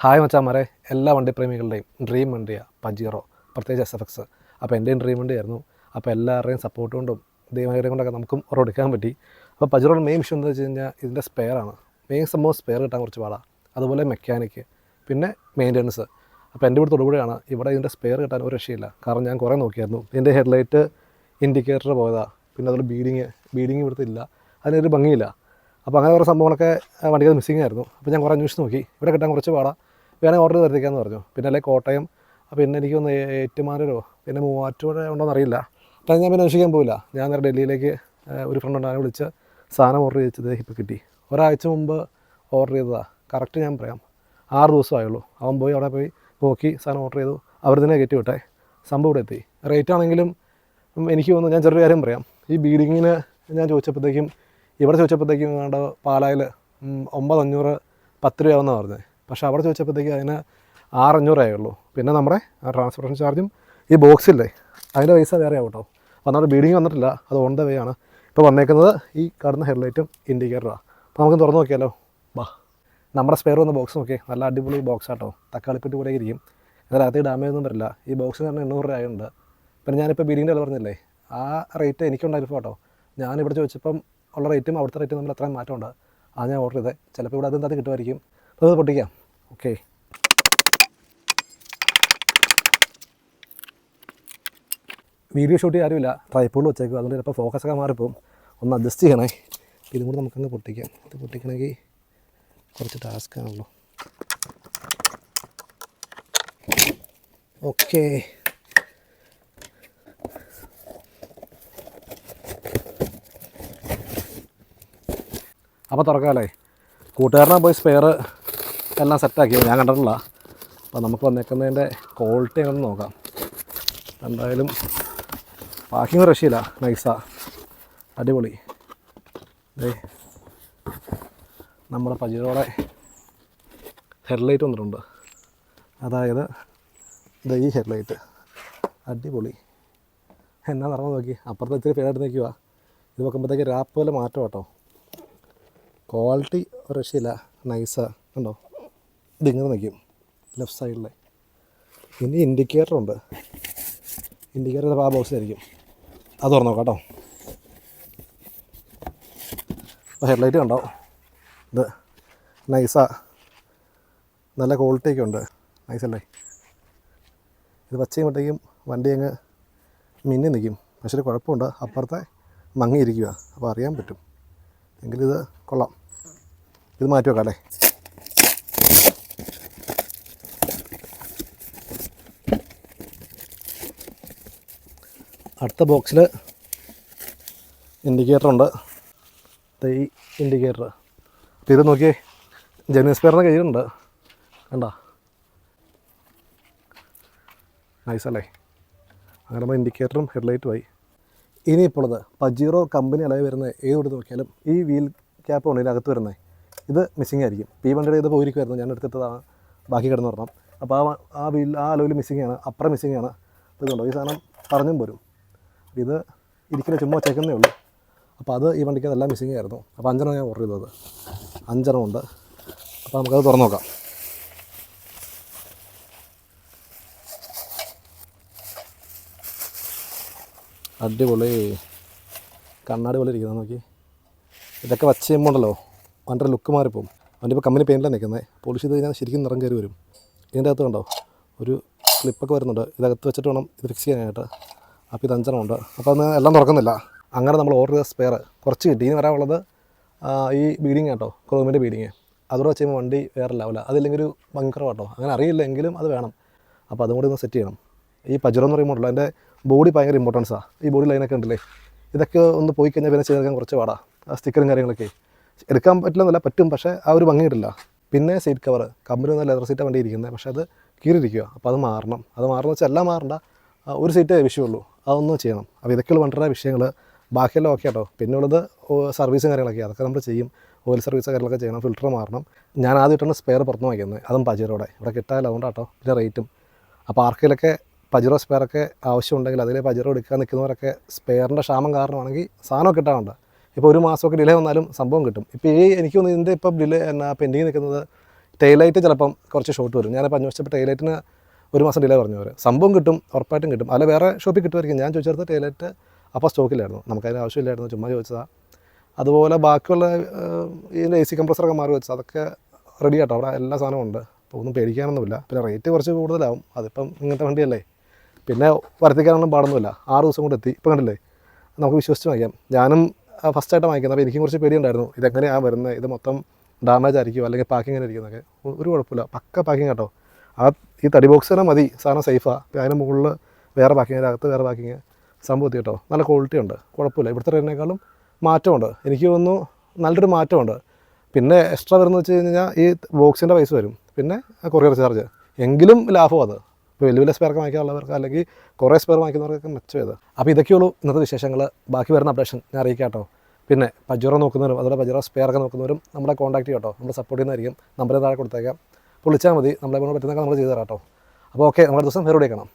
Hi മച്ചാമാരെ എല്ലാ വണ്ടിപ്രേമികളുടെയും ഡ്രീം വണ്ടിയാണ് പജീറോ പ്രത്യേകിച്ച് എസ് എഫ് എക്സ് അപ്പോൾ എന്റെയും ഡ്രീം വണ്ടിയായിരുന്നു. അപ്പോൾ എല്ലാവരുടെയും സപ്പോർട്ട് കൊണ്ടും ദൈവം കൊണ്ടൊക്കെ നമുക്കും ഓടിക്കാൻ പറ്റി. അപ്പോൾ പജീറോയുടെ മെയിൻ വിഷയം എന്താ വെച്ച് കഴിഞ്ഞാൽ ഇതിന്റെ സ്പെയറാണ് മെയിൻ സംഭവം സ്പെയർ കിട്ടാൻ കുറച്ച് പാടാണ് അതുപോലെ മെക്കാനിക്ക് പിന്നെ മെയിന്റനൻസ് അപ്പോൾ എന്റെ ഇവിടെ തൊടുപുഴയാണ്. ഇവിടെ ഇതിന്റെ സ്പെയർ കിട്ടാൻ ഒരു രക്ഷയില്ല. കാരണം ഞാൻ കുറേ നോക്കിയായിരുന്നു. ഇതിന്റെ ഹെഡ്ലൈറ്റ് ഇൻഡിക്കേറ്റർ പോയതാ. പിന്നെ അതുപോലെ ബീഡിങ് ബീഡിങ് ഇവിടുത്തെ ഇല്ല. അതിനൊരു ഭംഗിയില്ല. അപ്പോൾ അങ്ങനെ കുറേ സംഭവങ്ങളൊക്കെ വണ്ടികൾ മിസ്സിംഗ് ആയിരുന്നു. അപ്പോൾ ഞാൻ കുറേ അന്വേഷിച്ച് നോക്കി. ഇവിടെ കിട്ടാൻ കുറച്ച് പാടാ. വേണേൽ ഓർഡർ തരുത്തിക്കാന്ന് പറഞ്ഞു. പിന്നെ അല്ലെങ്കിൽ കോട്ടയം പിന്നെ എനിക്കൊന്ന് ഏറ്റുമാനൂരോ പിന്നെ മൂവാറ്റുപുഴ ഉണ്ടോ അറിയില്ല അപ്പം ഞാൻ പിന്നെ അന്വേഷിക്കാൻ പോവില്ല. ഞാൻ നേരെ ഡൽഹിയിലേക്ക് ഒരു ഫ്രണ്ട് ഉണ്ട് അവനെ വിളിച്ച് സാധനം ഓർഡർ ചെയ്തത് ഇപ്പോൾ കിട്ടി. ഒരാഴ്ച മുമ്പ് ഓർഡർ ചെയ്തതാണ് കറക്റ്റ് ഞാൻ പറയാം. ആറ് ദിവസമായുള്ളൂ. അവൻ പോയി അവിടെ പോയി നോക്കി സാധനം ഓർഡർ ചെയ്തു. അവർ തന്നെ കയറ്റി വിട്ടെ. സംഭവം ഇവിടെ എത്തി. റേറ്റ് ആണെങ്കിലും എനിക്ക് തോന്നുന്നു ഞാൻ ചെറിയൊരു കാര്യം പറയാം. ഈ ബീഡിങ്ങിന് ഞാൻ ചോദിച്ചപ്പോഴത്തേക്കും ഇവിടെ ചോദിച്ചപ്പോഴത്തേക്കും വേണ്ട പാലായിൽ ഒമ്പത് അഞ്ഞൂറ് പത്ത് രൂപയാവുന്നതാണ് പറഞ്ഞത് പക്ഷേ അവിടെ ചോദിച്ചപ്പോഴത്തേക്ക് അതിന് ആറഞ്ഞൂറേ ഉള്ളൂ. പിന്നെ നമ്മുടെ ട്രാൻസ്പോർട്ടേഷൻ ചാർജും ഈ ബോക്സില്ലേ അതിന്റെ പൈസ വേറെ ആവും കേട്ടോ. അപ്പോൾ നമ്മുടെ ബീഡിങ് വന്നിട്ടില്ല. അത് ഓൺ ദ വേ ആണ്. ഇപ്പോൾ വന്നേക്കുന്നത് ഈ കാണുന്ന ഹെഡ്ലൈറ്റും ഇൻഡിക്കേറ്ററാണ് അപ്പോൾ നമുക്ക് തുറന്ന് നോക്കിയാലോ? വാ. നമ്മുടെ സ്പെയർ വന്ന ബോക്സ് നോക്കി നല്ല അടിപൊളി ബോക്സ് ആട്ടോ. തക്കാളിപ്പെട്ടി പോലെ ഇരിക്കും. അകത്ത് ഡാമേജ് ഒന്നും വരില്ല. ഈ ബോക്സിന് തന്നെ എണ്ണൂറ് രൂപ ഉണ്ട് പിന്നെ ഞാനിപ്പോൾ ബീഡിങ്ങിന്റെ വില പറഞ്ഞില്ലേ? ആ റേറ്റ് എനിക്കുണ്ടായിരുന്നു കേട്ടോ. ഞാനിവിടെ ചോദിച്ചപ്പം ഉള്ള റേറ്റും അവിടുത്തെ റേറ്റും തമ്മിൽ അത്രയും മാറ്റമുണ്ട്. അത് ഞാൻ ഓർഡർ ചെയ്തത് ചിലപ്പോൾ ഇവിടെ അതെന്താ കിട്ടുമായിരിക്കും. അപ്പോൾ അത് പൊട്ടിക്കാം. ഓക്കെ വീഡിയോ ഷൂട്ട് ആരുമില്ല. ട്രൈപ്പോളിൽ വെച്ചേക്കും അതുകൊണ്ട് ചിലപ്പോൾ ഫോക്കസൊക്കെ മാറിപ്പോവും. ഒന്ന് അഡ്ജസ്റ്റ് ചെയ്യണേ. ഇതും കൂടി നമുക്കങ്ങ് പൊട്ടിക്കാം. ഇത് പൊട്ടിക്കണമെങ്കിൽ കുറച്ച് ടാസ്ക് ആണല്ലോ. ഓക്കേ അപ്പോൾ തുറക്കാമല്ലേ കൂട്ടുകാരനെ പോയി സ്പെയർ എല്ലാം സെറ്റാക്കി ഞാൻ കണ്ടിട്ടില്ല അപ്പോൾ നമുക്ക് വന്നേക്കുന്നതിന്റെ ക്വാളിറ്റി ഒന്ന് നോക്കാം. എന്തായാലും പാക്കിങ് രക്ഷയില്ല നൈസാ അടിപൊളി. ദേ നമ്മുടെ പജിറോടെ ഹെഡ്ലൈറ്റ് വന്നിട്ടുണ്ട്. അതായത് ദേ ഈ ഹെഡ്ലൈറ്റ് അടിപൊളി. എന്നാ നടന്നു നോക്കി. അപ്പുറത്ത് ഇത്തിരി പേരായിട്ട് നിൽക്കുക ഇത് നോക്കുമ്പോഴത്തേക്ക് രാപ്പ് പോലെ മാറ്റം കേട്ടോ. ക്വാളിറ്റി ഒരു നൈസ കണ്ടോ? ഇതിങ്ങനെ നിൽക്കും ലെഫ്റ്റ് സൈഡിലെ പിന്നെ ഇൻഡിക്കേറ്റർ ഉണ്ട്. ഇൻഡിക്കേറ്റർ ആ ബോക്സിലായിരിക്കും അത് തുറന്നു കേട്ടോ. ഹെഡ്ലൈറ്റ് കണ്ടോ? ഇത് നൈസാ നല്ല ക്വാളിറ്റി ഒക്കെ ഉണ്ട്. നൈസല്ലേ ഇത് പച്ച ചെയ്യുമ്പോഴത്തേക്കും വണ്ടി അങ്ങ് മിന്നി നിൽക്കും പക്ഷേ കുഴപ്പമുണ്ട്. അപ്പുറത്തെ മങ്ങിയിരിക്കുക അപ്പോൾ അറിയാൻ പറ്റും. എങ്കിലിത് കൊള്ളാം. ഇത് മാറ്റി വെക്കാം അല്ലേ അടുത്ത ബോക്സിൽ ഇൻഡിക്കേറ്റർ ഉണ്ട്. തൈ ഇൻഡിക്കേറ്റർ അപ്പോൾ ഇത് നോക്കിയേ ജെനുവൻ സ്പെയറിന് കയ്യിലുണ്ട്. കണ്ട? നൈസല്ലേ അങ്ങനെ നമ്മൾ ഇൻഡിക്കേറ്ററും ഇനി ഇപ്പോഴത് പജീറോ കമ്പനി അളവ് വരുന്നത് ഏത് നോക്കിയാലും ഈ വീൽ ക്യാപ്പ് ഉണ്ട് ഇതിനകത്ത് വരുന്നത് ഇത് മിസ്സിംഗ് ആയിരിക്കും. പി വണ്ടിയുടെ ഇത് പോയിരിക്കുമായിരുന്നു ഞാൻ എടുത്തിട്ടതാണ്. ബാക്കി കിടന്ന് പറഞ്ഞു അപ്പോൾ ആ ആ വീൽ ആ അളവിൽ മിസ്സിംഗ് ആണ്. അപ്പുറം മിസ്സിംഗ് ആണ്. ഇതുണ്ടോ? ഈ സാധനം പറഞ്ഞും പോരും ഇത് ഇരിക്കുന്ന ചുമ്മാ ചേക്കുന്നേ ഉള്ളൂ. അപ്പോൾ അത് ഈ വണ്ടിക്ക് അതെല്ലാം മിസ്സിംഗ് ആയിരുന്നു. അപ്പോൾ അഞ്ചെണ്ണം ഞാൻ ഓർഡർ ചെയ്തത്. അഞ്ചെണ്ണം ഉണ്ട്. അപ്പോൾ നമുക്കത് തുറന്നു നോക്കാം. അടിപൊളി. കണ്ണാടി പോലെ ഇരിക്കുന്നത് നോക്കി. ഇതൊക്കെ വച്ച് ചെയ്യുമ്പോണ്ടല്ലോ വണ്ടിയുടെ ലുക്ക് മാറിപ്പോവും. വണ്ടി ഇപ്പോൾ കമ്പനി പെയിന്റിലാണ് നിൽക്കുന്നത്. പോളിഷ് ചെയ്ത് കഴിഞ്ഞാൽ ശരിക്കും നിറം കയറി വരും. ഇതിന്റെ അകത്ത് കണ്ടോ? ഒരു ക്ലിപ്പൊക്കെ വരുന്നുണ്ട്. ഇതകത്ത് വെച്ചിട്ട് വേണം ഇത് ഫിക്സ് ചെയ്യാനായിട്ട്. അപ്പോൾ ഇത് അഞ്ചെണ്ണം ഉണ്ട് അപ്പോൾ അന്ന് എല്ലാം തുറക്കുന്നില്ല. അങ്ങനെ നമ്മൾ ഓർഡർ ചെയ്ത സ്പെയർ കുറച്ച് കിട്ടി. ഇനി വരാനുള്ളത് ഈ ബീഡിങ് കേട്ടോ ക്രോമിന്റെ ബീഡിങ് അതോടെ വെച്ച് കഴിയുമ്പോൾ വണ്ടി വേറെ ലെവല അതില്ലെങ്കിൽ ഒരു ഭയങ്കര കേട്ടോ അങ്ങനെ അറിയില്ലെങ്കിലും അത് വേണം. അപ്പോൾ അതും കൂടി ഒന്ന് സെറ്റ് ചെയ്യണം. ഈ പജറോ എന്ന് പറയുമ്പോൾ എന്റെ ബോഡി ഭയങ്കര ഇമ്പോർട്ടൻസാണ് ഈ ബോഡി ലൈനൊക്കെ ഉണ്ടല്ലേ? ഇതൊക്കെ ഒന്ന് പോയി കഴിഞ്ഞാൽ പിന്നെ ചെയ്തെടുക്കാൻ കുറച്ച് പാടാ. സ്റ്റിക്കറും കാര്യങ്ങളൊക്കെ. എടുക്കാൻ പറ്റില്ലെന്നല്ല പറ്റും. പക്ഷേ ആ ഒരു ഭംഗി കിട്ടില്ല. പിന്നെ സീറ്റ് കവർ കമ്പനി ഒന്നും ലെതർ സീറ്റാണ് വണ്ടി ഇരിക്കുന്നത്. പക്ഷേ അത് കീറിയിരിക്കുക. അപ്പോൾ അത് മാറണം. അത് മാറണമെന്ന് വെച്ചാൽ എല്ലാം മാറണ്ട. ഒരു സീറ്റേ വിഷയമുള്ളൂ. അതൊന്നും ചെയ്യണം. അപ്പോൾ ഇതൊക്കെയുള്ള വണ്ടിയുടെ വിഷയങ്ങൾ. ബാക്കിയെല്ലാം ഓക്കെ കേട്ടോ പിന്നുള്ളത് സർവീസും കാര്യങ്ങളൊക്കെ അതൊക്കെ നമ്മൾ ചെയ്യും. ഓയിൽ സർവീസ് കാര്യങ്ങളൊക്കെ ചെയ്യണം. ഫിൽറ്റർ മാറണം. ഞാൻ ആദ്യമായിട്ടാണ് സ്പെയർ പുറത്ത് വാങ്ങിക്കുന്നത്. അതും പജിറോടെ. ഇവിടെ കിട്ടാല്ല അതുകൊണ്ടാട്ടോ പിന്നെ റേറ്റും അപ്പോൾ ആർക്കെങ്കിലൊക്കെ പജിറോ സ്പെയറൊക്കെ ആവശ്യമുണ്ടെങ്കിൽ അതിലെ പജിറോ എടുക്കാൻ നിൽക്കുന്നവരൊക്കെ സ്പെയറിന്റെ ക്ഷാമം കാരണമാണെങ്കിൽ സാധനം കിട്ടാറുണ്ട്. ഇപ്പോൾ ഒരു മാസമൊക്കെ ഡിലേ വന്നാലും സംഭവം കിട്ടും. ഇപ്പോൾ ഈ എനിക്ക് ഇതിന്റെ ഇപ്പം ഡിലേ എന്നാ പെൻഡിങ് നിൽക്കുന്നത് ടെയിലൈറ്റ് ചിലപ്പം കുറച്ച് ഷോർട്ട് വരും. ഞാനിപ്പോൾ അന്വേഷിച്ചപ്പോൾ ടെയിലൈറ്റിന് ഒരു മാസം ഡിലേ പറഞ്ഞു അവർ സംഭവം കിട്ടും ഉറപ്പായിട്ടും കിട്ടും. അല്ല വേറെ ഷോപ്പിൽ കിട്ടുമായിരിക്കും. ഞാൻ ചോദിച്ചെടുത്ത ടൈലറ്റ് അപ്പോൾ സ്റ്റോക്കിലായിരുന്നു നമുക്കതിന് ആവശ്യമില്ലായിരുന്നു. ചുമ്മാ ചോദിച്ചതാണ് അതുപോലെ ബാക്കിയുള്ള ഇതിന്റെ എ സി കംപ്രസറൊക്കെ മാറി വെച്ചത്. അതൊക്കെ റെഡി ആട്ടോ. അവിടെ എല്ലാ സാധനവും ഉണ്ട്. അപ്പോൾ ഒന്നും പേടിക്കാനൊന്നുമില്ല. പിന്നെ റേറ്റ് കുറച്ച് കൂടുതലാവും. അതിപ്പം ഇങ്ങനത്തെ വണ്ടിയല്ലേ. പിന്നെ വർദ്ധിക്കാനൊന്നും പാടൊന്നുമില്ല. ആറ് ദിവസം കൊണ്ട് എത്തി. ഇപ്പം കണ്ടില്ലേ? നമുക്ക് വിശ്വസിച്ച് വാങ്ങിക്കാം. ഞാനും ഫസ്റ്റായിട്ട് വാങ്ങിക്കുന്നത്. അപ്പോൾ എനിക്കും കുറച്ച് പേടിയുണ്ടായിരുന്നു. ഇതെങ്ങനെയാണ് വരുന്നത്? ഇത് മൊത്തം ഡാമേജ് ആയിരിക്കും അല്ലെങ്കിൽ പാക്കിങ്ങനെ ഇരിക്കുന്നതൊക്കെ ഒരു കുഴപ്പമില്ല. പക്ക പാക്കിങ് കേട്ടോ ആ ഈ തടി ബോക്സ് തന്നെ മതി. സാധനം സേഫാണ് അതിന് മുകളിൽ വേറെ പാക്കിങ് അകത്ത് വേറെ പാക്കിങ് സംഭവം എത്തി കേട്ടോ നല്ല ക്വാളിറ്റി ഉണ്ട്. കുഴപ്പമില്ല. ഇവിടുത്തെ റേറ്റിനേക്കാളും മാറ്റമുണ്ട്. എനിക്ക് തോന്നുന്നു നല്ലൊരു മാറ്റമുണ്ട്. പിന്നെ എക്സ്ട്രാ വരുന്നത് വെച്ച് കഴിഞ്ഞാൽ ഈ ബോക്സിന്റെ പൈസ വരും. പിന്നെ കൊറിയർ ചാർജ് എങ്കിലും ലാഭം അത്. ഇപ്പോൾ വലിയ വലിയ സ്പെയർക്ക് വാങ്ങിക്കാനുള്ളവർക്ക് അല്ലെങ്കിൽ കുറേ സ്പെയർ വാങ്ങിക്കുന്നവർക്കൊക്കെ മെച്ചം ഇത്. അപ്പോൾ ഇതൊക്കെയുള്ളൂ ഇന്നത്തെ വിശേഷങ്ങൾ ബാക്കി വരുന്ന അപ്ഡേഷൻ ഞാൻ അറിയിക്കാം കേട്ടോ പിന്നെ പജുറ നോക്കുന്നവരും അതുപോലെ പജുറ സ്പെയർ ഒക്കെ നോക്കുന്നവരും നമ്മളെ കോൺടാക്ട് ചെയ്യട്ടോ നമ്മൾ സപ്പോർട്ട് ചെയ്യുന്നതായിരിക്കും. നമ്പർ താഴെ കൊടുത്തേക്കാം. വിളിച്ചാൽ മതി. നമ്മളെ പറ്റുന്നതൊക്കെ നമ്മൾ ചെയ്തു തരാം കേട്ടോ. അപ്പോൾ ഓക്കെ നമ്മുടെ ദിവസം വേറെ കാണാം.